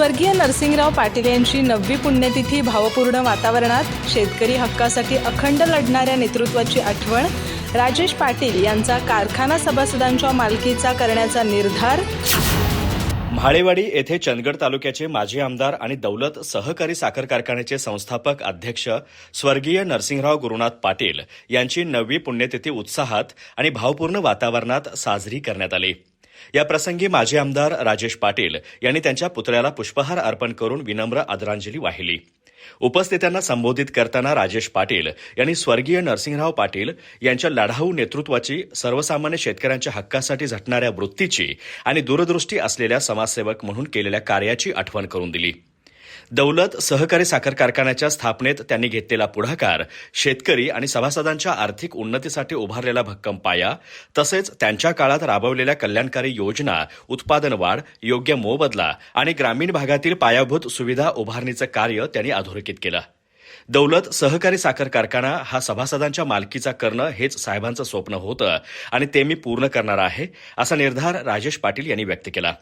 स्वर्गीय नरसिंगराव पाटील यांची नववी पुण्यतिथी भावपूर्ण वातावरणात शेतकरी हक्कासाठी अखंड लढणाऱ्या नेतृत्वाची आठवण राजेश पाटील यांचा कारखाना सभासदांच्या मालकीचा करण्याचा निर्धार. म्हाळेवाडी येथे चंदगड तालुक्याचे माजी आमदार आणि दौलत सहकारी साखर कारखान्याचे संस्थापक अध्यक्ष स्वर्गीय नरसिंहराव गुरुनाथ पाटील यांची नववी पुण्यतिथी उत्साहात आणि भावपूर्ण वातावरणात साजरी करण्यात आली. या प्रसंगी माजी आमदार राजेश पाटील यांनी त्यांच्या पुतळ्याला पुष्पहार अर्पण करून विनम्र आदरांजली वाहिली. उपस्थितांना संबोधित करताना राजेश पाटील यांनी स्वर्गीय नरसिंहराव पाटील यांच्या लढाऊ नेतृत्वाची सर्वसामान्य शेतकऱ्यांच्या हक्कासाठी झटणाऱ्या वृत्तीची आणि दूरदृष्टी असलेल्या समाजसेवक म्हणून केलेल्या कार्याची आठवण करून दिली. दौलत सहकारी साखर कारखान्याच्या स्थापनेत त्यांनी घेतलेला पुढाकार शेतकरी आणि सभासदांच्या आर्थिक उन्नतीसाठी उभारलेला भक्कम पाया तसेच त्यांच्या काळात राबवलेल्या कल्याणकारी योजना उत्पादन वाढ योग्य मोबदला आणि ग्रामीण भागातील पायाभूत सुविधा उभारणीचं कार्य त्यांनी अधोरेखित केलं. दौलत सहकारी साखर कारखाना हा सभासदांच्या मालकीचा करणं हेच साहेबांचं स्वप्न होतं आणि ते मी पूर्ण करणार आहे असा निर्धार राजेश पाटील यांनी व्यक्त केला.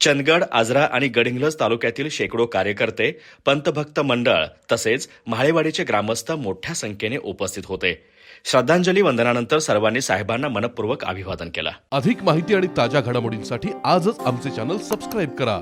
चंदगड आजरा आणि गडिंग्लज तालुक्यातील शेकडो कार्यकर्ते पंतभक्त मंडळ तसेच म्हाळेवाडीचे ग्रामस्थ मोठ्या संख्येने उपस्थित होते. श्रद्धांजली वंदनानंतर सर्वांनी साहेबांना मनपूर्वक अभिवादन केलं. अधिक माहिती आणि ताज्या घडामोडींसाठी आजच आमचे चॅनल सबस्क्राईब करा.